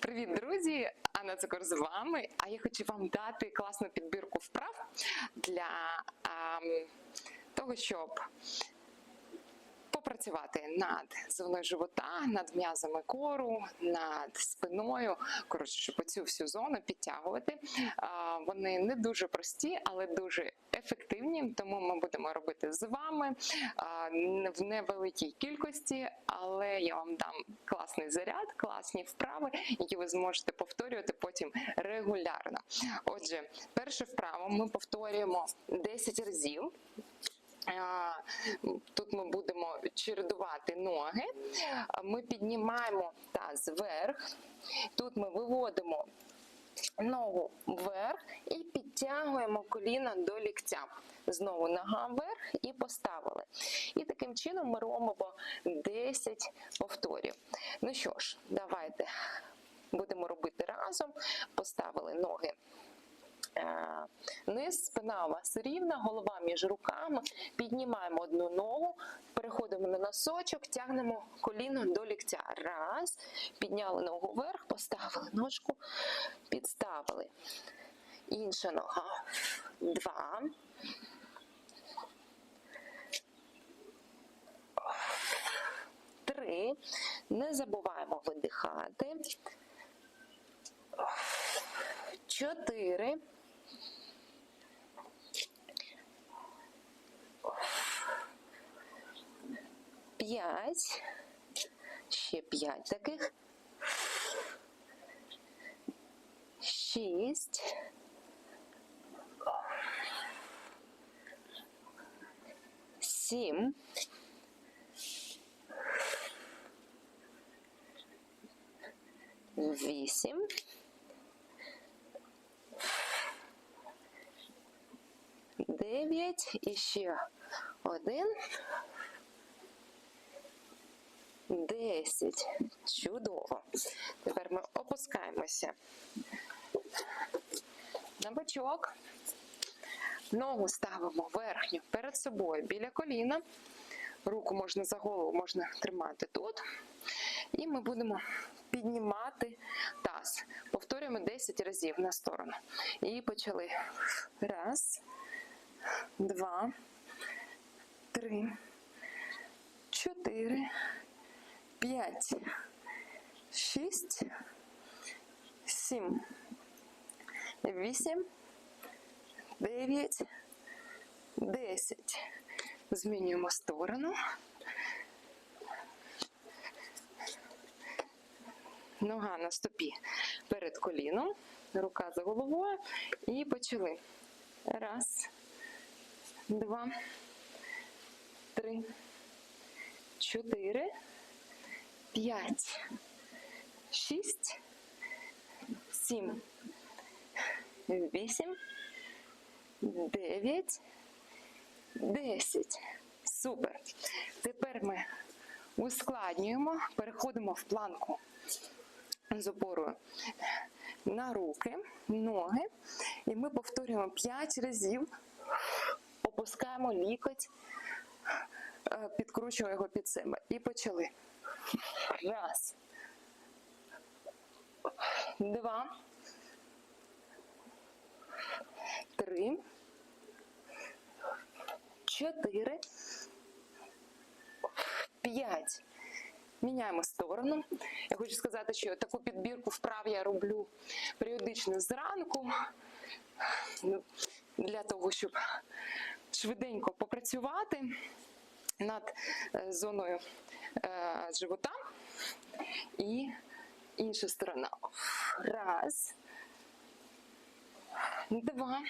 Привіт, друзі! Анна Цикор з вами. А я хочу вам дати класну підбірку вправ для ем, того, щоб попрацювати над зоною живота, над м'язами кору, над спиною. Коротше, щоб оцю всю зону підтягувати. Вони не дуже прості, але дуже ефективні. Тому ми будемо робити з вами в невеликій кількості, але я вам дам класний заряд, класні вправи, які ви зможете повторювати потім регулярно. Отже, перше вправо ми повторюємо 10 разів. Тут ми будемо чередувати ноги. Ми піднімаємо таз вверх. Тут ми виводимо ногу вверх і підтягуємо коліна до ліктя. Знову нога вверх і поставили. І таким чином ми робимо 10 повторів. Ну що ж, давайте будемо робити разом. Поставили ноги Низ, спина у вас рівна, голова між руками. Піднімаємо одну ногу, переходимо на носочок, тягнемо коліно до ліктя. Раз. Підняли ногу вверх, поставили ножку, підставили. Інша нога. Два. Три. Не забуваємо видихати. Чотири. П'ять. Ще п'ять таких. Шість. Сім. Вісім. Дев'ять. І ще один. Десять. Чудово. Тепер ми опускаємося на бочок. Ногу ставимо верхню перед собою біля коліна. Руку можна за голову, можна тримати тут. І ми будемо піднімати таз. Повторюємо 10 разів на сторону. І почали. Раз, два, три, чотири, п'ять, шість, сім, вісім, дев'ять, десять. Змінюємо сторону. Нога на стопі перед коліном, рука за головою. І почали. Раз, два, три, чотири, п'ять, шість, сім, вісім, дев'ять, десять. Супер. Тепер ми ускладнюємо, переходимо в планку з опорою на руки, ноги. І ми повторюємо 5 разів, опускаємо лікоть, е, підкручуємо його під себе. І почали. Раз. Два. Три. Чотири. П'ять. Міняємо сторону. Я хочу сказати, що таку підбірку вправ я роблю періодично зранку ну, для того, щоб швиденько попрацювати над е, зоною е, живота. І інша сторона. Раз. Два.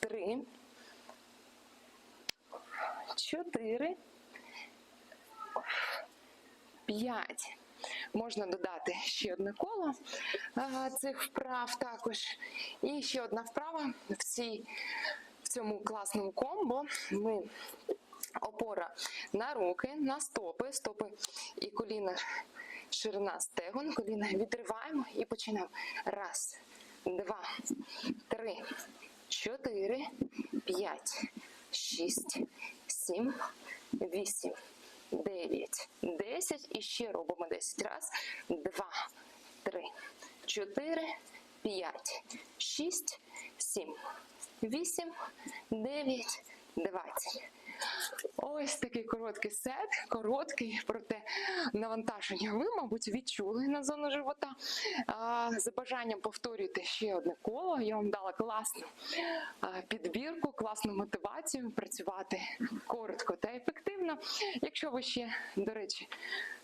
Три. Чотири. 5. Можна додати ще одне коло цих вправ також. І ще одна вправа в, цій, в цьому класному комбо. Ми опора на руки, на стопи, стопи і коліна, ширина стегон, коліна відриваємо і починаємо. Раз, два, три, чотири, п'ять, шість, сім, вісім, 9, 10 і ще робимо 10. Раз, два, три, чотири, п'ять, шість, сім, вісім, дев'ять, двадцять. Ось такий короткий сет, короткий, проте навантаження ви, мабуть, відчули на зону живота. За бажанням повторюйте ще одне коло. Я вам дала класну підбірку, класну мотивацію працювати коротко та. Якщо ви ще, до речі,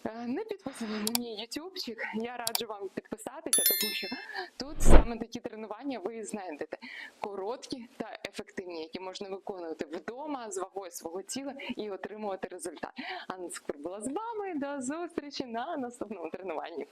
е, не підписані на мій ютубчик, я раджу вам підписатися, тому що тут саме такі тренування ви знайдете короткі та ефективні, які можна виконувати вдома з вагою свого тіла і отримувати результат. Анна Скур була з вами. До зустрічі на наступному тренуванні.